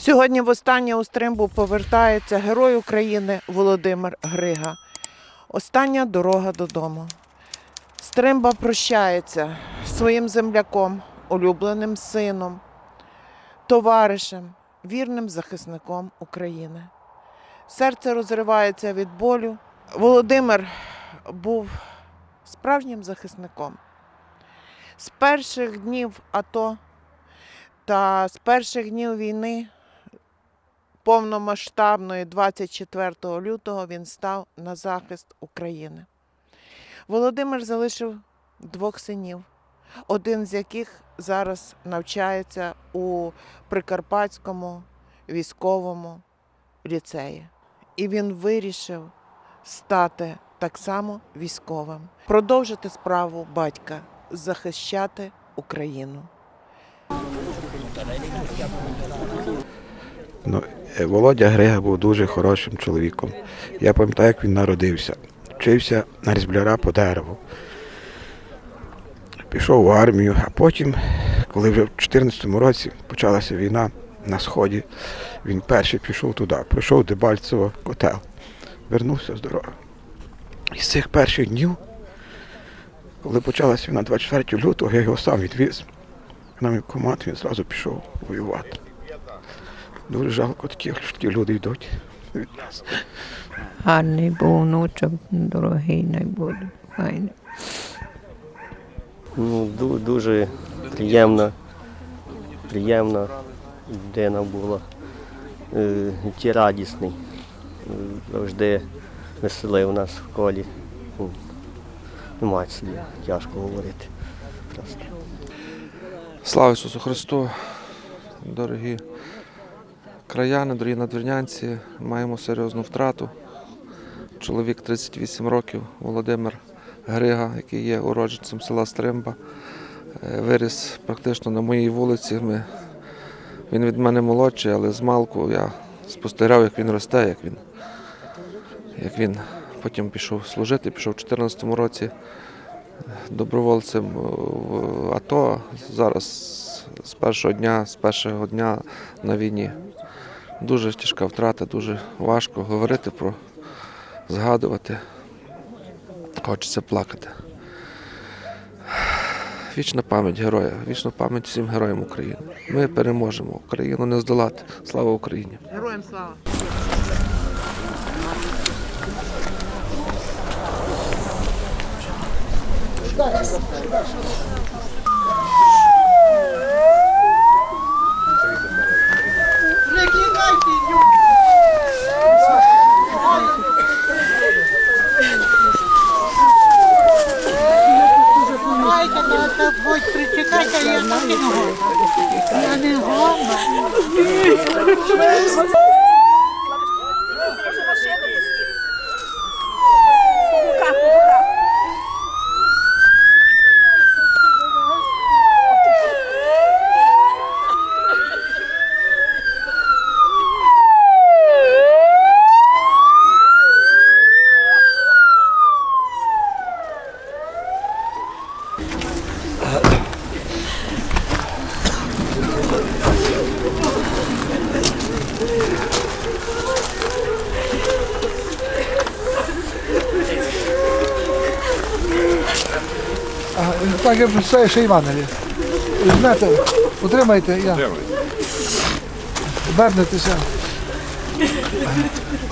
Сьогодні востаннє у Стримбу повертається герой України Володимир Грига. Остання дорога додому. Стримба прощається своїм земляком, улюбленим сином, товаришем, вірним захисником України. Серце розривається від болю. Володимир був справжнім захисником. З перших днів АТО та з перших днів війни повномасштабної 24 лютого він став на захист України. Володимир залишив двох синів, один з яких зараз навчається у Прикарпатському військовому ліцеї. І він вирішив стати так само військовим, продовжити справу батька, захищати Україну. Ну, е, Володя Грига був дуже хорошим чоловіком. Я пам'ятаю, як він народився. Вчився на різбляра по дереву. Пішов в армію, а потім, коли вже в 2014 році почалася війна на Сході, він перший пішов туди, пройшов Дебальцево котел, вернувся з дороги. І з цих перших днів, коли почалася війна 24 лютого, я його сам відвіз. На мій команд він зразу пішов воювати. Дуже жалко такі, що такі люди йдуть від нас. Гарний був внучок, дорогий не буде. Файний. Ну, ду- дуже приємна, приємна людина була. Е, Ті радісний. Е, Завжди веселив нас в колі. Ну, Нема собі тяжко говорити. Просто. Слава Ісусу Христу! Дорогі краяни, дорогі надвірнянці, маємо серйозну втрату. Чоловік 38 років, Володимир Грига, який є уродженцем села Стримба, е, виріс практично на моїй вулиці. Ми, він від мене молодший, але з малку я спостерігав, як він росте, як він, як він потім пішов служити, пішов у 2014 році добровольцем в АТО. Зараз з першого дня, з першого дня на війні. Дуже тяжка втрата, дуже важко говорити про, згадувати. Хочеться плакати. Вічна пам'ять героя, вічна пам'ять всім героям України. Ми переможемо. Україну не здолати. Слава Україні! Героям слава! Майте, то це будь причекайте, я так і не гома. Я не гома. Так, я все ще Іванові. Візьмете, утримайте, я. Вернетеся.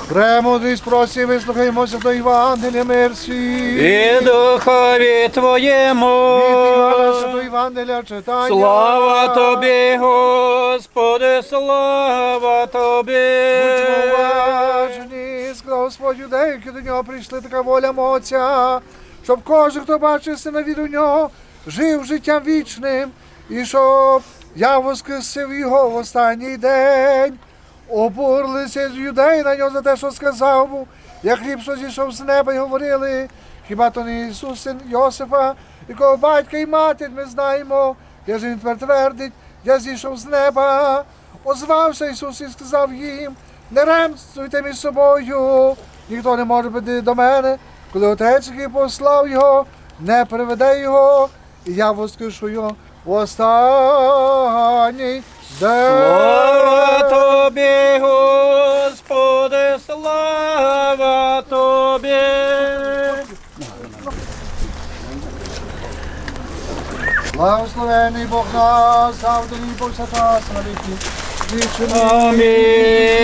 Премудрість просі, вислухаємося до Євангелія мерсі. І духові твоєму. Від Івана Святого Євангелія читання. Слава тобі, Господи, слава тобі. Будьмо уважні, сказав Господь юдей, які до нього прийшли, така воля Отця, щоб кожен, хто бачив сина від у нього, жив життям вічним, і щоб я воскресив його в останній день. Обурлися з юдей на нього за те, що сказав, був, як хліб, що зійшов з неба, і говорили, хіба то не Ісус, син Йосифа, якого батька і матір ми знаємо, я ж він тепер твердить, я зійшов з неба. Озвався Ісус і сказав їм, не ремствуйте між собою, ніхто не може прийти до мене, коли отець, який послав його, не приведе його, я воскрешую в останній день. Слава тобі, Господи, слава тобі. Благословений Бог нас, завданий Бог Свята, на віки. Амінь.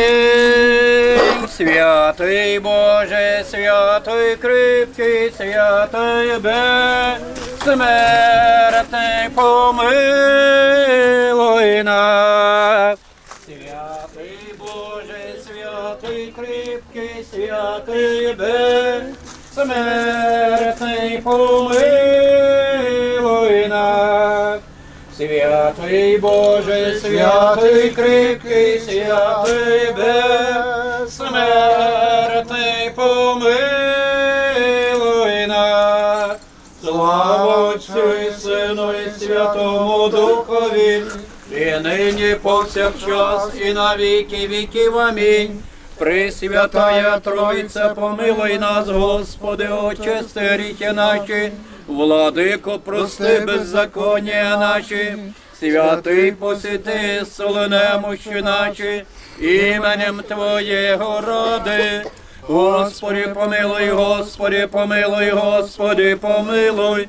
Святий Боже, святий кріпкий, святий бе безсмертний, помилуй нас. Святий Боже, святий кріпкий, святий безсмертний, помилуй нас. Святий Боже, святий кріпкий, святий безсмертний, Святому Духові, і нині повсякчас, і на віки віків. Амінь. Пресвятая Тройця, помилуй нас, Господи, очисти гріхи наші, Владико, прости беззаконня наші, святий посіти, соленемощі наші, іменем Твоєго ради. Господи, помилуй, Господи, помилуй, Господи, помилуй.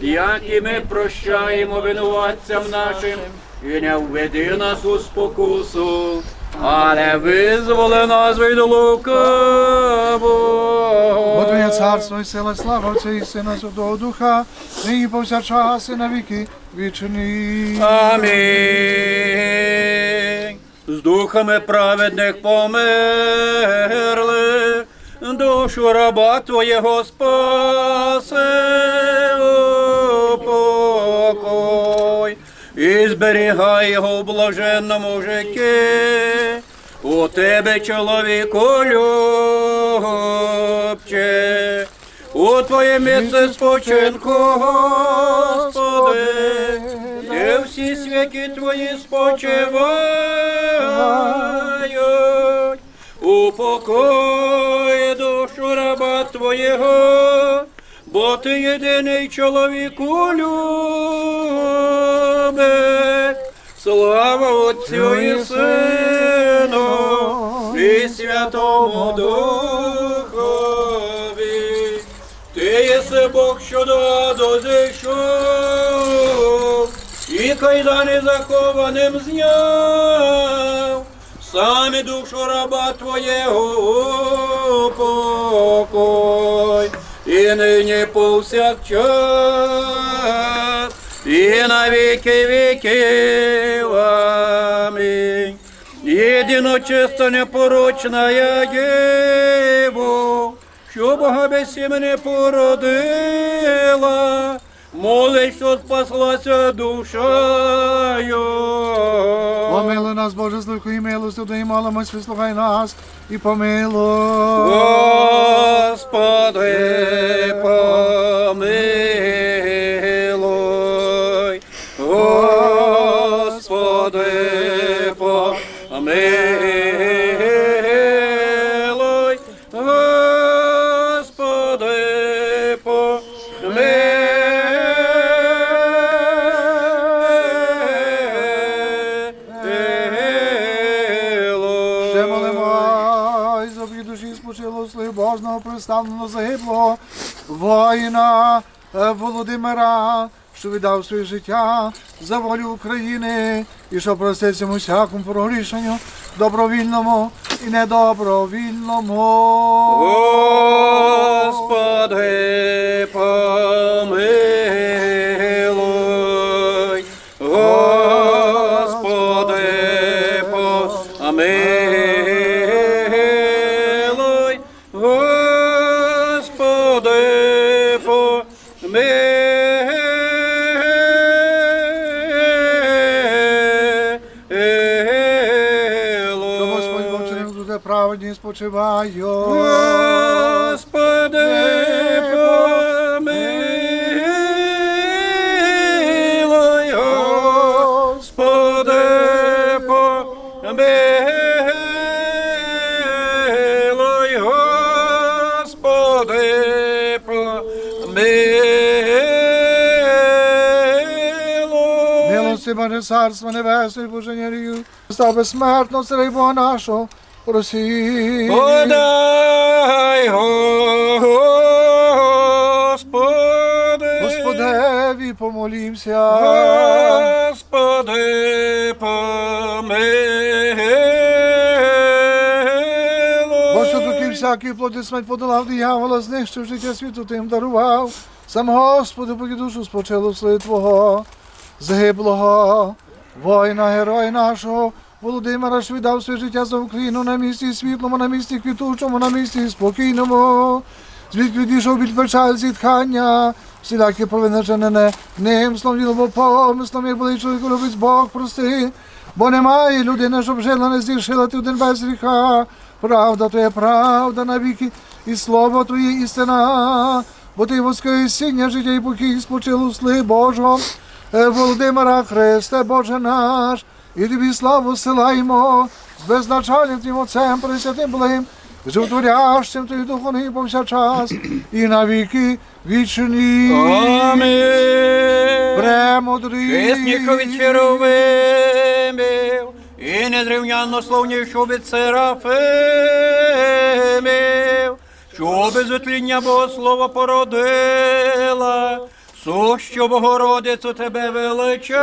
як і ми прощаємо винуватцям нашим, і не введи нас у спокусу, але визволи нас від лукавого. Бо Твоє царство і сила, слава Отця і Сина Святого Духа, нині повсякчас і на віки вічні. Амінь. З духами праведних померли, душу раба Твоєго спаси упокой, і зберігай його в блаженному житті. У тебе, чоловіку, любче, у твоє місце спочинку, Господи, де всі святі твої спочивають, упокой душу раба Твоєго, бо ти єдиний чоловіку любить. Слава Отцю і Сину, і Святому Духові. Ти єси Бог, що до аду зійшов, і кайдани закованим зняв, саме душу раба Твоєго упокой, і нині повсякчас, і на віки віків. Амінь. Єдиночиста непорочна я Єву, що Бога без сім'ї породила, молись, що спаслася душою. Помилуй нас, Боже, великої милості, дай молимось, вислухай нас і помилуй. Господи, помилуй, Представленого загиблого воїна е, Володимира, що віддав своє життя за волю України і що проститься усякому прогрішенню, добровільному і недобровільному. Господи, помилуй, нині спочиваю. Господи, помилуй, Господи, помилуй, Господи, помилуй. Милости, Боже, царство небесне, Боже, нерію, став безсмертно, царей нашого, просі. Подай, Господи, Господеві помолімся. Господи, помилуй. Бо що таки всякий плоти смерть подолав диявола, знищив життя світу, тим дарував. Сам Господи, поки душу спочило слід Твого, загиблого, воїна, героя нашого, Володимира, що віддав своє життя за Україну на місці світлому, на місці квітучому, на місці спокійному. Звідки відійшов від печаль зітхання, всілякі провинажене ним, словом помислом, як були чоловіку любить Бог, прости. Бо немає людини, щоб жила, не зрішила ти один без гріха. Правда твоя правда навіки, і слово твоє істина. Бо ти воскресіння, життя і покій спочило сли Божого. Е, Володимира Христе, Боже наш, і тобі славу силаємо з беззначальним Твім Отцем, Пресвятим Благим, животворящим Твій Духовний повсякчас, і навіки вічні. Амінь. Премудрий. Від черовимів, і незрівнянно славнішу від серафимів, що без отління Богослова породила, сущу Богородицю тебе величаємо.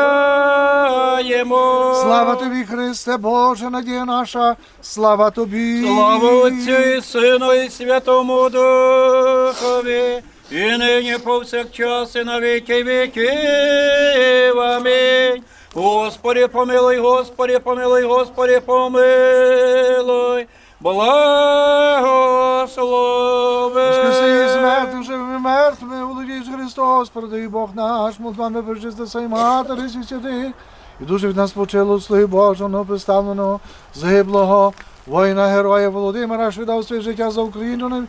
Слава тобі, Христе, Боже, надія наша, слава тобі. Слава Отцю і Сину і Святому Духові, і нині повсякчас і на віки віків. Амінь. Господи, помилуй, Господи, помилуй, Господи, помилуй. Благослови. Воскреси з мертвих, живими мертвими, володієш Христос, передай Бог наш, молитвами причисти Сей Матері, святих, і дуже від нас почило слуги Божого, представленого, загиблого, воїна, героя Володимира, що віддав своє життя за Україну.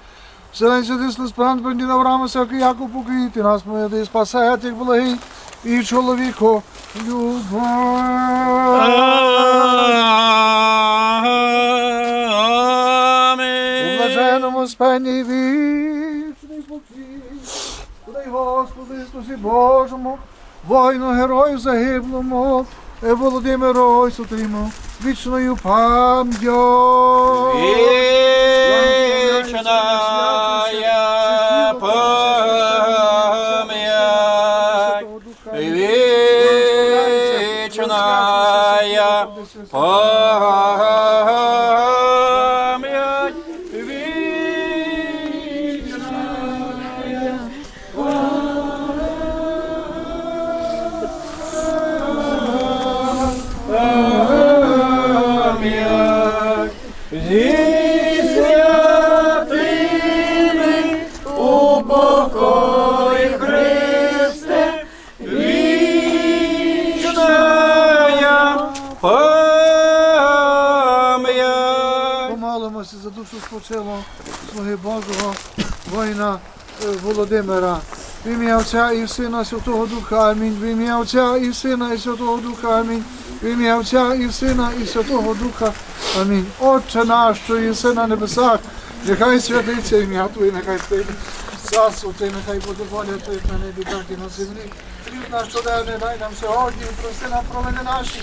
Вселенці тисну спран, пендіна Авраама, всякий Яков покрити, нас моє спасе, тих благий, і чоловіко, любов. Господи Божому, воїну герою загиблому, е, Володимиру Ось отримав вічною пам'ять. Вічная пам'ять, вічная пам'ять, Володимира. В ім'я Отця і Сина Святого Духа Амінь. В ім'я Отця і Сина і Святого Духа Амінь. В ім'я Отця і Сина і Святого Духа Амінь. Отче наш, що сина на небесах, нехай святиться ім'я Твоє, нехай прийде царство Ти, нехай буде воля Твоя на небі, так і на землі. Хліб наш щоденний дай нам сьогодні, прости нам провини наші,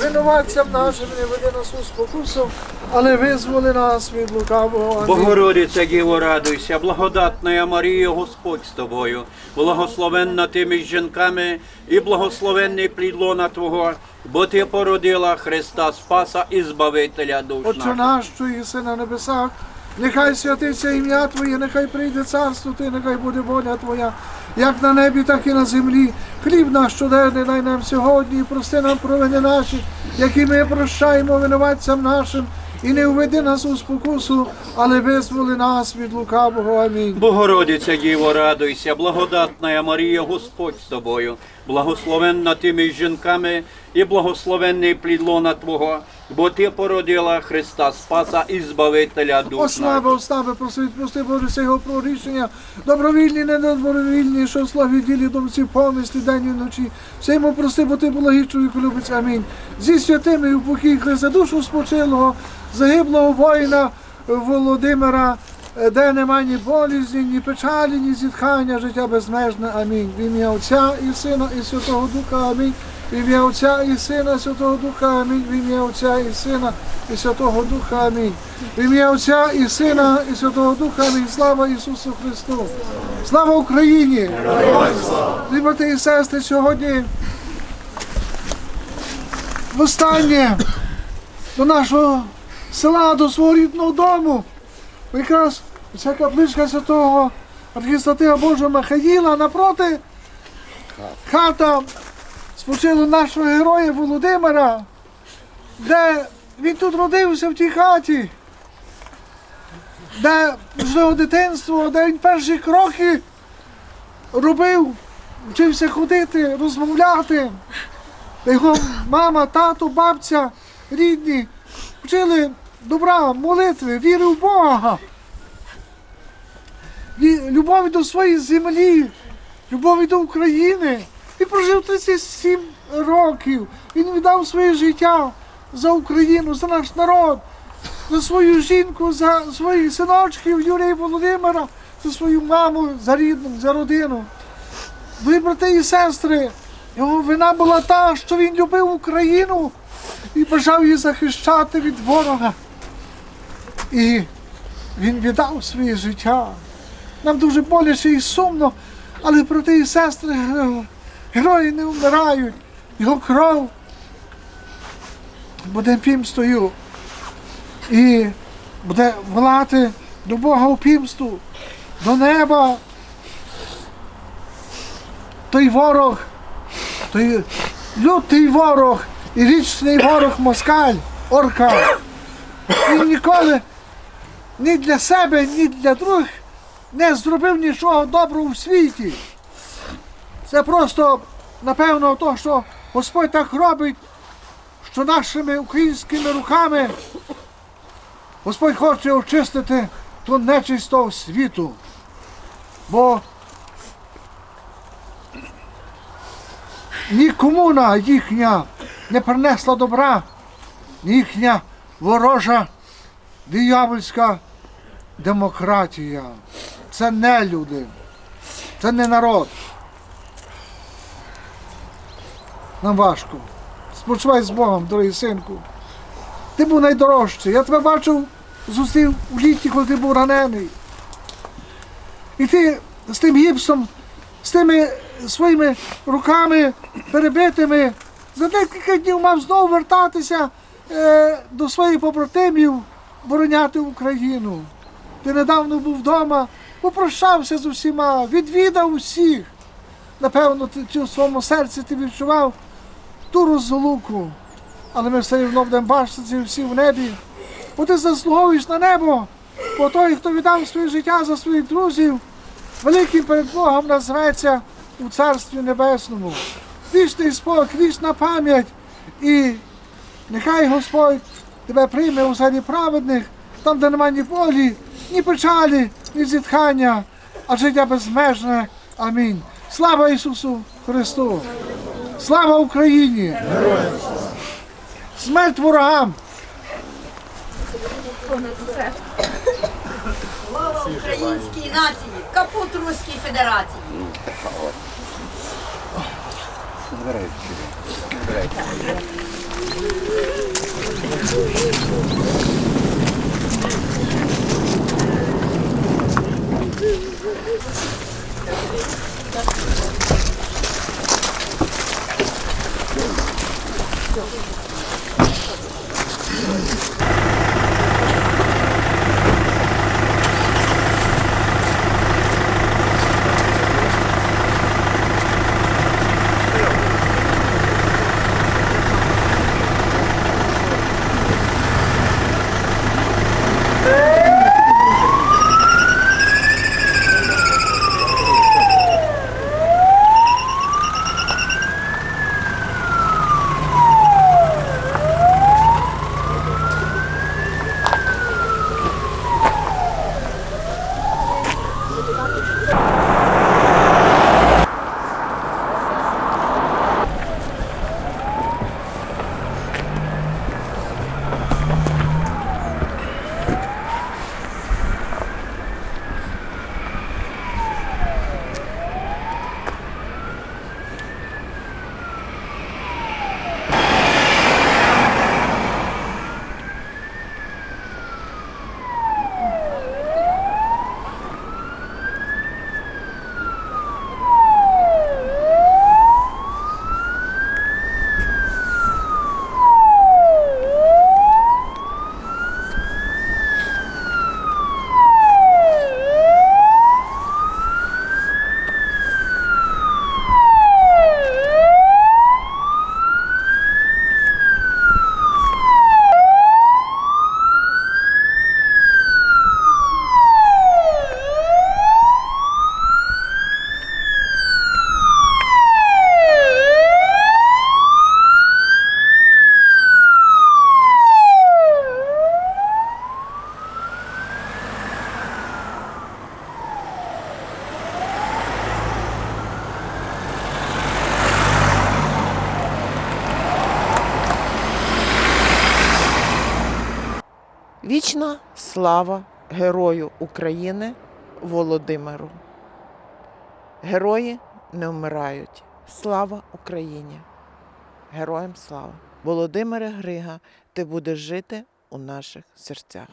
Винуватцям нашим не веди нас у спокусу, але визволи нас від лукавого. Богородиця Діво, радуйся, благодатна Марія, Господь з тобою, благословенна ти між жінками і благословенний плід лона Твого, бо ти породила Христа Спаса і Збавителя душ Отче наш, що єси на небесах, нехай святиться ім'я Твоє, нехай прийде царство Ти, нехай буде воля Твоя, як на небі, так і на землі. Хліб наш щоденний дай нам сьогодні, і прости нам провини наші, які ми прощаємо винуватцям нашим, і не введи нас у спокусу, але визволи нас від лукавого. Амінь. Богородиця Діво, радуйся, благодатна Марія, Господь з тобою, благословенна ти між жінками і благословенний плід лона Твого, бо ти породила Христа Спаса і Збавителя душ О, слава, наших. слава, прости, Боже, його прорішення, добровільні, недобровільні, що в славі ділі до всі повністю день і вночі. Все йому прости, бо ти благий чоловік любить. Амінь. Зі святими у покій Христа, душу спочилого, загиблого воїна Володимира, де нема ні болізні, ні печалі, ні зітхання, життя безмежне. Амінь. В ім'я Отця і Сина, і Святого Духа. Амінь. В ім'я Отця і Сина, Святого Духа. Амінь. В ім'я Отця і Сина, і Святого Духа. Амінь. В ім'я Отця і Сина, і Святого Духа. Амінь. Слава Ісусу Христу. Слава Україні! Брати і сестри, сьогодні востаннє до нашого села, до свого рідного дому. Якраз ця капличка святого архістратига Божого Михаїла напроти хата спочило нашого героя Володимира, де він тут родився в тій хаті, де жив дитинство, де він перші кроки робив, вчився ходити, розмовляти. Його мама, тато, бабця, рідні вчили добра, молитви, віри в Бога, любові до своєї землі, любові до України. Він прожив 37 років. Він віддав своє життя за Україну, за наш народ, за свою жінку, за своїх синочків Юрія Володимира, за свою маму, за рідних, за родину. Дорогі брати і сестри, його вина була та, що він любив Україну і бажав її захищати від ворога. І він віддав своє життя. Нам дуже боляче і сумно, але брати і сестри, герої не вмирають. Його кров буде пімстою і буде волати до Бога у пімсту, до неба. Той ворог, той лютий ворог і вічний ворог москаль, орка. Він ніколи ні для себе, ні для других не зробив нічого доброго у світі. Це просто, напевно, то, що Господь так робить, що нашими українськими руками Господь хоче очистити ту нечисть світу. Бо ні комуна їхня не принесла добра, ні їхня ворожа диявольська демократія. Це не люди, це не народ. Нам важко. Спочивай з Богом, дорогий синку. Ти був найдорожчий. Я тебе бачив, зустрів у літі, коли ти був ранений. І ти з тим гіпсом, з тими своїми руками перебитими, за декілька днів мав знову вертатися е, до своїх побратимів, бороняти Україну. Ти недавно був вдома, попрощався з усіма, відвідав усіх. Напевно, ти чи в своєму серці ти відчував ту розлуку. Але ми все одно будемо бачити всі в небі. Бо ти заслуговуєш на небо, бо той, хто віддав своє життя за своїх друзів, великим перед Богом назветься у Царстві Небесному. Вічний спокій, вічна пам'ять. І нехай Господь тебе прийме у залі праведних, там, де немає ні болі, ні печалі, і зітхання, а життя безмежне. Амінь. Слава Ісусу Христу! Слава Україні! Смерть ворогам! Слава українській нації! Капут Руській Федерації! Збирайте. Слава герою України Володимиру. Герої не вмирають. Слава Україні! Героям слава! Володимире Грига, ти будеш жити у наших серцях.